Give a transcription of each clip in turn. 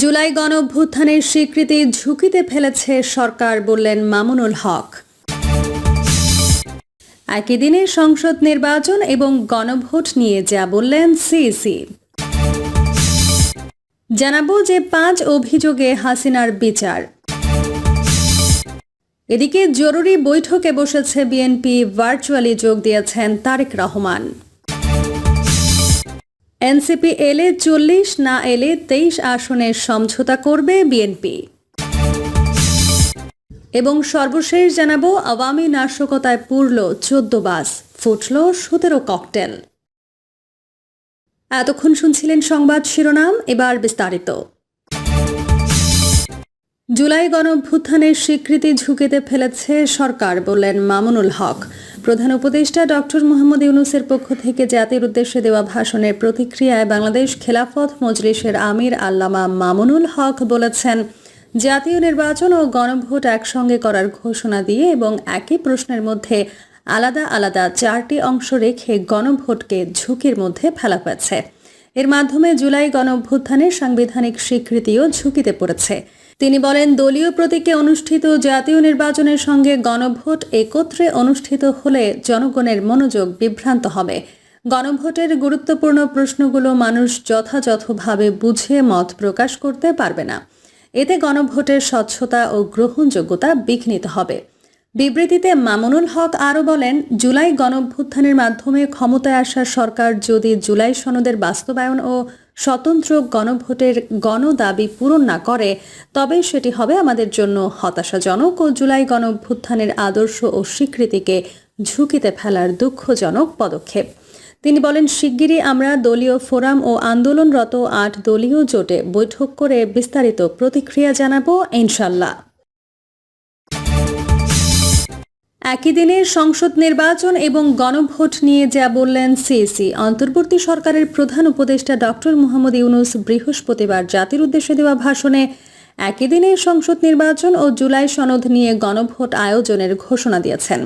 জুলাই গণঅভ্যুত্থানের স্বীকৃতি ঝুঁকিতে ফেলেছে সরকার বললেন মামুনুল হক। একই দিনে সংসদ নির্বাচন এবং গণভোট নিয়ে যা বললেন সিইসি। জানাব যে পাঁচ অভিযোগে হাসিনার বিচার। এদিকে জরুরি বৈঠকে বসেছে বিএনপি, ভার্চুয়ালি যোগ দিয়েছেন তারেক রহমান। এনসিপি এলে চল্লিশ, না এলে তেইশ আসনের সমঝোতা করবে বিএনপি। এবং সর্বশেষ জানাব, আওয়ামী নাশকতায় পুরল চোদ্দ বাস, ফুটল সতেরো ককটেল। এতক্ষণ শুনছিলেন সংবাদ শিরোনাম, এবার বিস্তারিত। জুলাই গণঅভ্যুত্থানের স্বীকৃতি ঝুঁকিতে ফেলেছে সরকার, বললেন মামুনুল হক। প্রধান উপদেষ্টা ডক্টর মোহাম্মদ ইউনুসের পক্ষ থেকে জাতির উদ্দেশ্যে দেওয়া ভাষণের প্রতিক্রিয়ায় বাংলাদেশ খেলাফত মজলিসের আমির আল্লামা মামুনুল হক বলেছেন, জাতীয় নির্বাচন ও গণভোট একসঙ্গে করার ঘোষণা দিয়ে এবং একই প্রশ্নের মধ্যে আলাদা আলাদা চারটি অংশ রেখে গণভোটকে ঝুঁকির মধ্যে ফেলা হয়েছে। এর মাধ্যমে জুলাই গণঅভ্যুত্থানের সাংবিধানিক স্বীকৃতিও ঝুঁকিতে পড়েছে। তিনি বলেন, দলীয় প্রতীকে অনুষ্ঠিত জাতীয় নির্বাচনের সঙ্গে গণভোট একত্রে অনুষ্ঠিত হলে জনগণের মনোযোগ বিভ্রান্ত হবে। গণভোটের গুরুত্বপূর্ণ প্রশ্নগুলো মানুষ যথাযথভাবে বুঝে মত প্রকাশ করতে পারবে না। এতে গণভোটের স্বচ্ছতা ও গ্রহণযোগ্যতা বিঘ্নিত হবে। বিবৃতিতে মামুনুল হক আরও বলেন, জুলাই গণভ্যুত্থানের মাধ্যমে ক্ষমতায় আসা সরকার যদি জুলাই সনদের বাস্তবায়ন ও স্বতন্ত্র গণভোটের গণদাবি পূরণ না করে, তবে সেটি হবে আমাদের জন্য হতাশাজনক ও জুলাই গণঅভ্যুত্থানের আদর্শ ও স্বীকৃতিকে ঝুঁকিতে ফেলার দুঃখজনক পদক্ষেপ। তিনি বলেন, শিগগিরই আমরা দলীয় ফোরাম ও আন্দোলনরত আট দলীয় জোটে বৈঠক করে বিস্তারিত প্রতিক্রিয়া জানাব, ইনশাল্লাহ। একই দিনে সংসদ নির্বাচন এবং গণভোট নিয়ে যা বললেন সিএসি, অন্তর্বর্তী সরকারের প্রধান উপদেষ্টা ডক্টর মোহাম্মদ ইউনুস বৃহস্পতিবার জাতির উদ্দেশ্যে দেওয়া ভাষণে একই দিনে সংসদ নির্বাচন ও জুলাই সনদ নিয়ে গণভোট আয়োজনের ঘোষণা দিয়েছেন।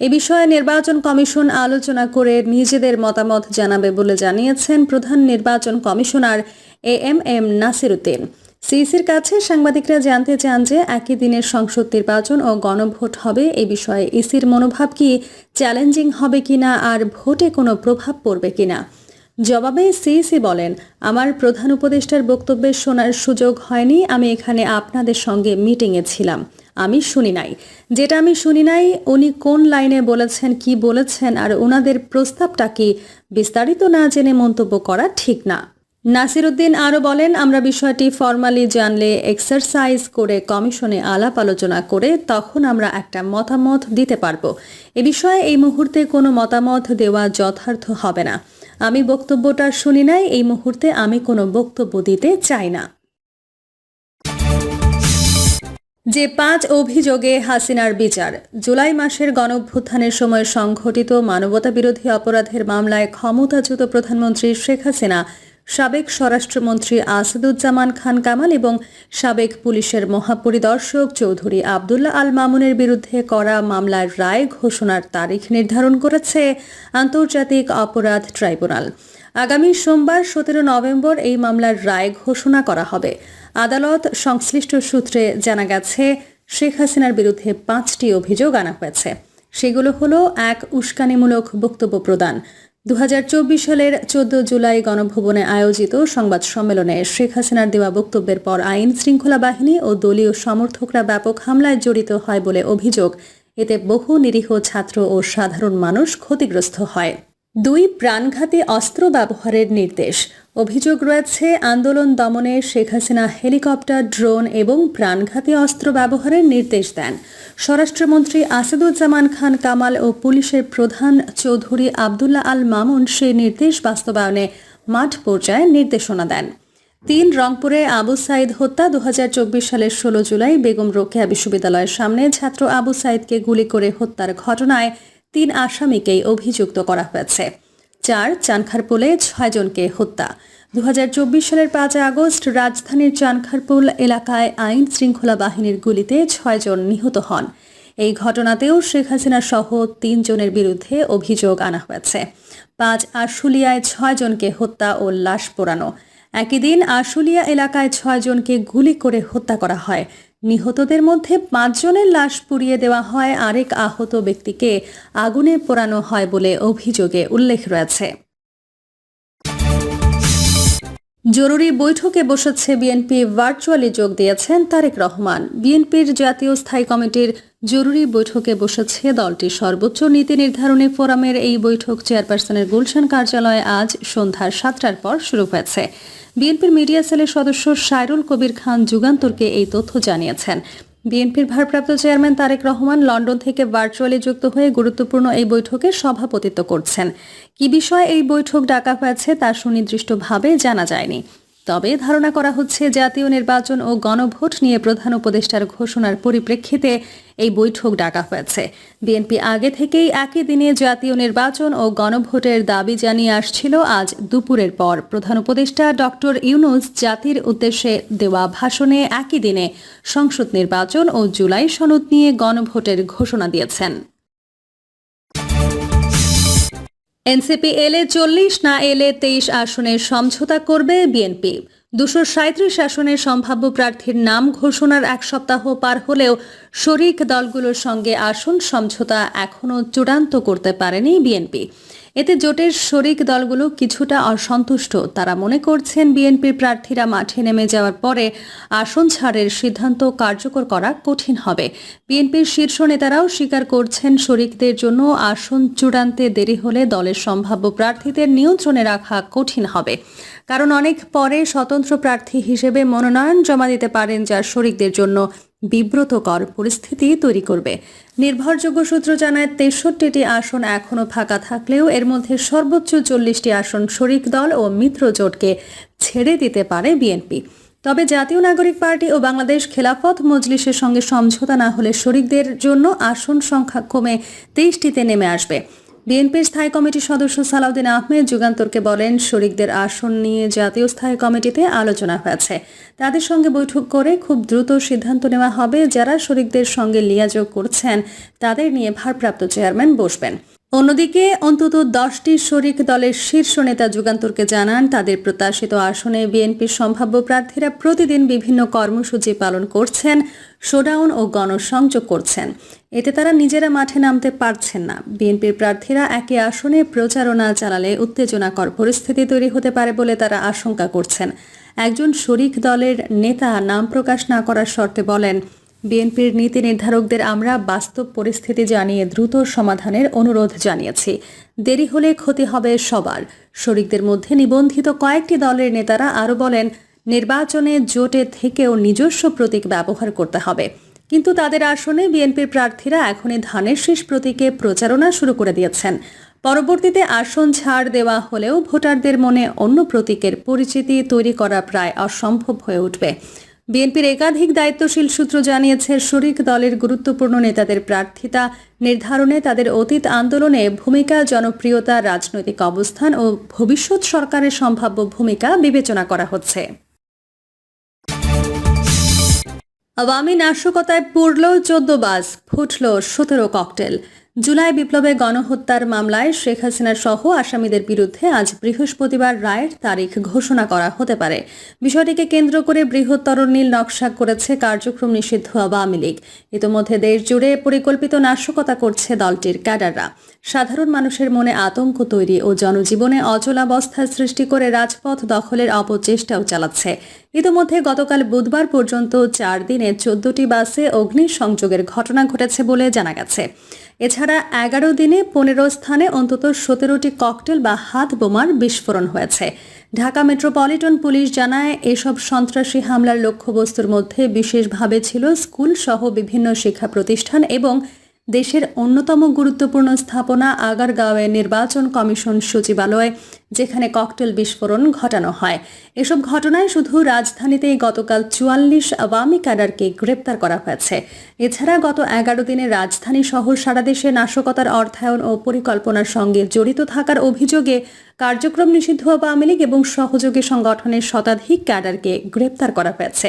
এ বিষয়ে নির্বাচন কমিশন আলোচনা করে নিজেদের মতামত জানাবে বলে জানিয়েছেন প্রধান নির্বাচন commissioner A M M Nasiruddin. সিইসির কাছে সাংবাদিকরা জানতে চান যে একই দিনের সংসদ নির্বাচন ও গণভোট হবে। এ বিষয়ে ইসির মনোভাব কি চ্যালেঞ্জিং হবে কিনা আর ভোটে কোনো প্রভাব পড়বে কিনা? জবাবে সিইসি বলেন, আমার প্রধান উপদেষ্টার বক্তব্যে শোনার সুযোগ হয়নি। আমি এখানে আপনাদের সঙ্গে মিটিংয়ে ছিলাম। আমি শুনি নাই। যেটা আমি শুনি নাই, উনি কোন লাইনে বলেছেন, কি বলেছেন, আর ওনাদের প্রস্তাবটা কি বিস্তারিত না জেনে মন্তব্য করা ঠিক না? নাসিরুদ্দিন আরও বলেন, আমরা বিষয়টি ফর্মালি জানলে, এক্সারসাইজ করে কমিশনে আলাপ আলোচনা করে তখন আমরা একটা মতামত দিতে পারব। এ বিষয়ে এই মুহূর্তে কোনো মতামত দেওয়া যথার্থ হবে না। আমি বক্তব্যটা শুনি নাই, এই মুহূর্তে আমি কোনো বক্তব্য দিতে চাই না। যে পাঁচ অভিযোগে হাসিনার বিচার, জুলাই মাসের গণঅভ্যুত্থানের সময় সংঘটিত মানবতা বিরোধী অপরাধের মামলায় ক্ষমতাচ্যুত প্রধানমন্ত্রী শেখ হাসিনা সাবেক স্বরাষ্ট্রমন্ত্রী আসাদুজ্জামান খান কামাল এবং সাবেক পুলিশের মহাপরিদর্শক চৌধুরী আবদুল্লাহ আল মামুনের বিরুদ্ধে করা মামলার রায় ঘোষণার তারিখ নির্ধারণ করেছে আন্তর্জাতিক অপরাধ ট্রাইব্যুনাল। আগামী সোমবার সতেরো নভেম্বর এই মামলার রায় ঘোষণা করা হবে। আদালত সংশ্লিষ্ট সূত্রে জানা গেছে, শেখ হাসিনার বিরুদ্ধে পাঁচটি অভিযোগ আনা হয়েছে। সেগুলো হলো, এক, উস্কানিমূলক বক্তব্য প্রদান দু হাজার চব্বিশ সালের চোদ্দ জুলাই গণভবনে আয়োজিত সংবাদ সম্মেলনে শেখ হাসিনার দেওয়া বক্তব্যের পর আইন শৃঙ্খলা বাহিনী ও দলীয় সমর্থকরা ব্যাপক হামলায় জড়িত হয় বলে অভিযোগ। এতে বহু নিরীহ ছাত্র ও সাধারণ মানুষ ক্ষতিগ্রস্ত হয়। দুই প্রাণঘাতী অস্ত্র ব্যবহারের নির্দেশ। অভিযোগ রয়েছে, আন্দোলন দমনে শেখ হাসিনা হেলিকপ্টার, ড্রোন এবং প্রাণঘাতী অস্ত্র ব্যবহারের নির্দেশ দেন। স্বরাষ্ট্রমন্ত্রী আসাদুজ্জামান খান কামাল ও পুলিশের প্রধান চৌধুরী আবদুল্লাহ আল মামুন সেই নির্দেশ বাস্তবায়নে মাঠ পর্যায়ে নির্দেশনা দেন। তিন রংপুরে আবু সাইদ হত্যা দু হাজার চব্বিশ সালের ষোলো জুলাই বেগম রোকেয়া বিশ্ববিদ্যালয়ের সামনে ছাত্র আবু সাইদকে গুলি করে হত্যার ঘটনায় তিন আসামিকেই অভিযুক্ত করা হয়েছে। চার চানখারপুলে ছয়জনকে হত্যা। দুই হাজার চব্বিশ সালের পাঁচ আগস্ট রাজধানীর চানখারপুল এলাকায় আইন শৃঙ্খলা বাহিনীর গুলিতে ছয়জন নিহত হন। এই ঘটনাতেও শেখ হাসিনা সহ তিনজনের বিরুদ্ধে অভিযোগ আনা হয়েছে। পাঁচ আশুলিয়ায় ছয়জনকে হত্যা ও লাশ পোড়ানো। একই দিন আশুলিয়া এলাকায় ছয়জনকে গুলি করে হত্যা করা হয়। নিহতদের মধ্যে পাঁচজনের লাশ পুড়িয়ে দেওয়া হয়। আরেক আহত ব্যক্তিকে আগুনে পোড়ানো হয় বলে অভিযোগে উল্লেখ রয়েছে। জরুরি বৈঠকে বসেছে বিএনপি, ভার্চুয়ালি যোগ দিয়েছেন তারেক রহমান। বিএনপির জাতীয় স্থায়ী কমিটির জরুরি বৈঠকে বসেছে দলটির সর্বোচ্চ নীতি নির্ধারণী ফোরামের এই বৈঠক চেয়ারপারসনের গুলশান কার্যালয়ে আজ সন্ধ্যা সাতটার পর শুরু হয়েছে। বিএনপির মিডিয়া সেলের সদস্য সাইরুল কবির খান যুগান্তরকে এই তথ্য জানিয়েছেন। বিএনপির ভারপ্রাপ্ত চেয়ারম্যান তারেক রহমান লন্ডন থেকে ভার্চুয়ালি যুক্ত হয়ে গুরুত্বপূর্ণ এই বৈঠকে সভাপতিত্ব করছেন। কি বিষয়ে এই বৈঠক ডাকা হয়েছে তা সুনির্দিষ্টভাবে জানা যায়নি। তবে ধারণা করা হচ্ছে জাতীয় নির্বাচন ও গণভোট নিয়ে প্রধান উপদেষ্টার ঘোষণার পরিপ্রেক্ষিতে এই বৈঠক ডাকা হয়েছে। বিএনপি আগে থেকেই একই দিনে জাতীয় নির্বাচন ও গণভোটের দাবি জানিয়ে আসছিল আজ দুপুরের পর। প্রধান উপদেষ্টা ডক্টর ইউনুস জাতির উদ্দেশ্যে দেওয়া ভাষণে একই দিনে সংসদ নির্বাচন ও জুলাই সনদ নিয়ে গণভোটের ঘোষণা দিয়েছেন। এনসিপি এলে চল্লিশ, না এলে তেইশ আসনের সমঝোতা করবে বিএনপি। দুশো সাঁত্রিশ আসনের সম্ভাব্য প্রার্থীর নাম ঘোষণার এক সপ্তাহ পার হলেও শরিক দলগুলোর সঙ্গে আসন সমঝোতা এখনও চূড়ান্ত করতে পারেনি বিএনপি। এতে জোটের শরিক দলগুলো কিছুটা অসন্তুষ্ট। তারা মনে করছেন বিএনপির প্রার্থীরা মাঠে নেমে যাওয়ার পরে আসন ছাড়ের সিদ্ধান্ত কার্যকর করা কঠিন হবে। বিএনপির শীর্ষ নেতারাও স্বীকার করছেন শরিকদের জন্য আসন চূড়ান্তে দেরি হলে দলের সম্ভাব্য প্রার্থীদের নিয়ন্ত্রণে রাখা কঠিন হবে। কারণ অনেক পরে স্বতন্ত্র প্রার্থী হিসেবে মনোনয়ন জমা দিতে পারেন যা শরিকদের জন্য বিব্রতকর পরিস্থিতি তৈরি করবে। নির্ভরযোগ্য সূত্র জানায় তেষট্টিটি আসন এখনও ফাঁকা থাকলেও এর মধ্যে সর্বোচ্চ চল্লিশটি আসন শরিক দল ও মিত্র জোটকে ছেড়ে দিতে পারে বিএনপি। তবে জাতীয় নাগরিক পার্টি ও বাংলাদেশ খেলাফত মজলিসের সঙ্গে সমঝোতা না হলে শরিকদের জন্য আসন সংখ্যা কমে তেইশটিতে নেমে আসবে। বিএনপির স্থায়ী কমিটির সদস্য সালাউদ্দিন আহমেদ যুগান্তরকে বলেন, শরিকদের আসন নিয়ে জাতীয় স্থায়ী কমিটিতে আলোচনা হয়েছে। তাদের সঙ্গে বৈঠক করে খুব দ্রুত সিদ্ধান্ত নেওয়া হবে। যারা শরিকদের সঙ্গে লিয়াযোগ করছেন, তাদের নিয়ে ভারপ্রাপ্ত চেয়ারম্যান বসবেন। অন্যদিকে, অন্তত দশটি শরিক দলের শীর্ষ নেতা যুগান্তরকে জানান, তাদের প্রত্যাশিত আসনে বিএনপির সম্ভাব্য প্রার্থীরা প্রতিদিন বিভিন্ন কর্মসূচি পালন করছেন, শোডাউন ও গণসংযোগ করছেন। এতে তারা নিজেরা মাঠে নামতে পারছেন না। বিএনপির প্রার্থীরা একই আসনে প্রচারণা চালালে উত্তেজনাকর পরিস্থিতি তৈরি হতে পারে বলে তারা আশঙ্কা করছেন। একজন শরিক দলের নেতা নাম প্রকাশ না করার শর্তে বলেন বিএনপির নীতি নির্ধারকদের আমরা বাস্তব পরিস্থিতি জানিয়ে দ্রুত সমাধানের অনুরোধ জানিয়েছি। দেরি হলে ক্ষতি হবে সবার। শরিকদের মধ্যে নিবন্ধিত কয়েকটি দলের নেতারা আরও বলেন, নির্বাচনে জোটে থেকেও নিজস্ব প্রতীক ব্যবহার করতে হবে। কিন্তু তাদের আসনে বিএনপির প্রার্থীরা এখনই ধানের শীষ প্রতীকে প্রচারণা শুরু করে দিয়েছেন। পরবর্তীতে আসন ছাড় দেওয়া হলেও ভোটারদের মনে অন্য প্রতীকের পরিচিতি তৈরি করা প্রায় অসম্ভব হয়ে উঠবে। বিএনপির একাধিক দায়িত্বশীল সূত্র জানিয়েছে, শরিক দলের গুরুত্বপূর্ণ নেতাদের প্রার্থিতা নির্ধারণে তাদের অতীত আন্দোলনে ভূমিকা, জনপ্রিয়তা, রাজনৈতিক অবস্থান ও ভবিষ্যৎ সরকারের সম্ভাব্য ভূমিকা বিবেচনা করা হচ্ছে। আওয়ামী নাশকতায় পুরল চোদ্দ বাস, ফুটল সতেরো ককটেল। জুলাই বিপ্লবে গণহত্যার মামলায় শেখ হাসিনা সহ আসামিদের বিরুদ্ধে আজ বৃহস্পতিবার রায়ের তারিখ ঘোষণা করা হতে পারে। বিষয়টিকে কেন্দ্র করে বৃহত্তর নীল নকশা করেছে কার্যক্রম নিষিদ্ধ আওয়ামী লীগ। ইতোমধ্যে দেশ জুড়ে পরিকল্পিত নাশকতা করছে দলটির ক্যাডাররা। সাধারণ মানুষের মনে আতঙ্ক তৈরি ও জনজীবনে অচলাবস্থা সৃষ্টি করে রাজপথ দখলের অপচেষ্টাও চালাচ্ছে। ইতোমধ্যে গতকাল বুধবার পর্যন্ত চার দিনে চোদ্দটি বাসে অগ্নিসংযোগের ঘটনা ঘটেছে বলে জানা গেছে। এছাড়া এগারো দিনে পনেরো স্থানে অন্তত সতেরোটি ককটেল বা হাত বোমার বিস্ফোরণ হয়েছে। ঢাকা মেট্রোপলিটন পুলিশ জানায়, এসব সন্ত্রাসী হামলার লক্ষ্যবস্তুর মধ্যে বিশেষভাবে ছিল স্কুল সহ বিভিন্ন শিক্ষা প্রতিষ্ঠান এবং দেশের অন্যতম গুরুত্বপূর্ণ স্থাপনা আগারগাঁওয়ে নির্বাচন কমিশন সচিবালয়, যেখানে ককটেল বিস্ফোরণ ঘটানো হয়। এসব ঘটনায় শুধু রাজধানীতেই গতকাল চুয়াল্লিশ আওয়ামী ক্যাডারকে গ্রেপ্তার করা হয়েছে। এছাড়া গত এগারো দিনে রাজধানী শহর সারা দেশে নাশকতার অর্থায়ন ও পরিকল্পনার সঙ্গে জড়িত থাকার অভিযোগে কার্যক্রম নিষিদ্ধ আওয়ামী লীগ এবং সহযোগী সংগঠনের শতাধিক ক্যাডারকে গ্রেপ্তার করা হয়েছে।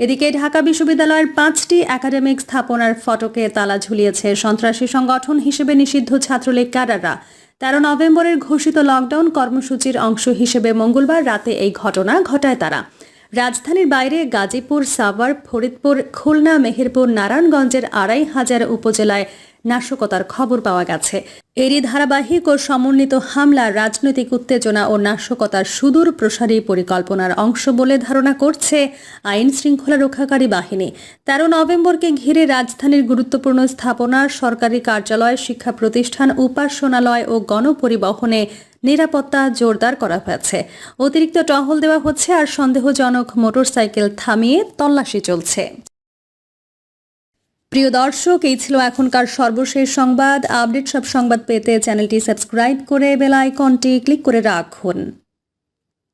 এদিকে ঢাকা বিশ্ববিদ্যালয়ের পাঁচটি একাডেমিক স্থাপনার ফটকে তালা ঝুলিয়েছে সন্ত্রাসী সংগঠন হিসেবে নিষিদ্ধ ছাত্রলীগ ক্যাডাররা। তেরো নভেম্বরের ঘোষিত লকডাউন কর্মসূচির অংশ হিসেবে মঙ্গলবার রাতে এই ঘটনা ঘটায় তারা। রাজধানীর বাইরে গাজীপুর, সাভার, ফরিদপুর, খুলনা, মেহেরপুর, নারায়ণগঞ্জের আড়াই হাজার উপজেলায় নাশকতার খবর পাওয়া গেছে। এরই ধারাবাহিক ও সমন্বিত হামলা, রাজনৈতিক উত্তেজনা ও নাশকতার সুদূর প্রসারী পরিকল্পনার অংশ বলে ধারণা করছে আইন শৃঙ্খলা রক্ষাকারী বাহিনী। তেরো নভেম্বরকে ঘিরে রাজধানীর গুরুত্বপূর্ণ স্থাপনা, সরকারি কার্যালয়, শিক্ষা প্রতিষ্ঠান, উপাসনালয় ও গণপরিবহনে নিরাপত্তা জোরদার করা হয়েছে। অতিরিক্ত টহল দেওয়া হচ্ছে আর সন্দেহজনক মোটরসাইকেল থামিয়ে তল্লাশি চলছে। প্রিয় দর্শক, এই ছিল এখনকার সর্বশেষ সংবাদ। আপডেট সব সংবাদ পেতে চ্যানেলটি সাবস্ক্রাইব করে বেল আইকনটি ক্লিক করে রাখুন।